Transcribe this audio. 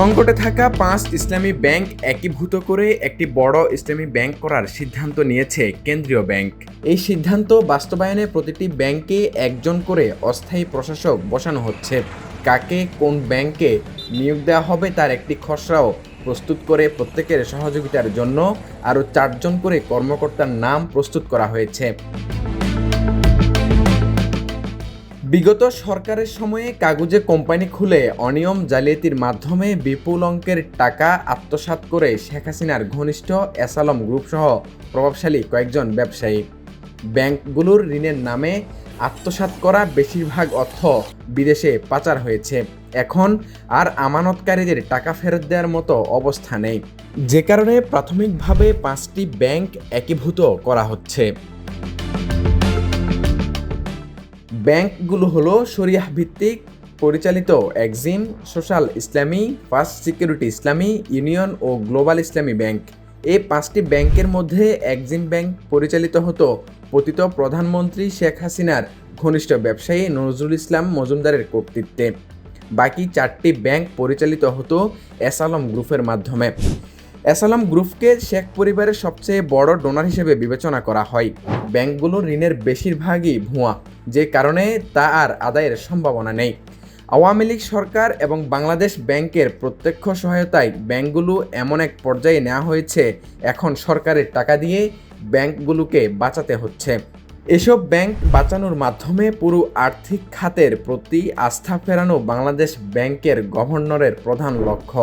সংকটে থাকা পাঁচ ইসলামী ব্যাংক একীভূত করে একটি বড় ইসলামী ব্যাংক করার সিদ্ধান্ত নিয়েছে কেন্দ্রীয় ব্যাংক। এই সিদ্ধান্ত বাস্তবায়নে প্রতিটি ব্যাংকে একজন করে অস্থায়ী প্রশাসক বসানো হচ্ছে। কাকে কোন ব্যাংকে নিয়োগ দেওয়া হবে তার একটি খসড়াও প্রস্তুত করে প্রত্যেকের সহযোগিতার জন্য আরও চারজন করে কর্মকর্তার নাম প্রস্তুত করা হয়েছে। বিগত সরকারের সময়ে কাগজে কোম্পানি খুলে অনিয়ম জালিয়াতির মাধ্যমে বিপুল অঙ্কের টাকা আত্মসাৎ করে শেখ হাসিনার ঘনিষ্ঠ এসালম গ্রুপ সহ প্রভাবশালী কয়েকজন ব্যবসায়ী। ব্যাংকগুলোর ঋণের নামে আত্মসাৎ করা বেশিরভাগ অর্থ বিদেশে পাচার হয়েছে। এখন আর আমানতকারীদের টাকা ফেরত দেওয়ার মতো অবস্থা নেই। যে কারণে প্রাথমিকভাবে পাঁচটি ব্যাংক একীভূত করা হচ্ছে। ব্যাংকগুলো হলো শরিয়াহ ভিত্তিক পরিচালিত Exim, social Islami, first security Islami, union ও গ্লোবাল ইসলামী ব্যাংক। এই পাঁচটি ব্যাংকের মধ্যে এক্সিম ব্যাংক পরিচালিত হতো। পতিত প্রধানমন্ত্রী শেখ হাসিনার ঘনিষ্ঠ ব্যবসায়ী নজরুল ইসলাম মজুমদারের কর্তৃত্বে। বাকি চারটি ব্যাংক পরিচালিত হতো এসালম গ্রুপের মাধ্যমে। অ্যাসালাম গ্রুপকে শেখ পরিবারের সবচেয়ে বড় ডোনার হিসেবে বিবেচনা করা হয়। ব্যাংকগুলোর ঋণের বেশিরভাগই ভুয়া, যে কারণে তা আর আদায়ের সম্ভাবনা নেই। আওয়ামী লীগ সরকার এবং বাংলাদেশ ব্যাংকের প্রত্যক্ষ সহায়তায় ব্যাংকগুলো এমন এক পর্যায়ে নেওয়া হয়েছে, এখন সরকারের টাকা দিয়ে ব্যাংকগুলোকে বাঁচাতে হচ্ছে। এসব ব্যাংক বাঁচানোর মাধ্যমে পুরো আর্থিক খাতের প্রতি আস্থা ফেরানো বাংলাদেশ ব্যাংকের গভর্নরের প্রধান লক্ষ্য।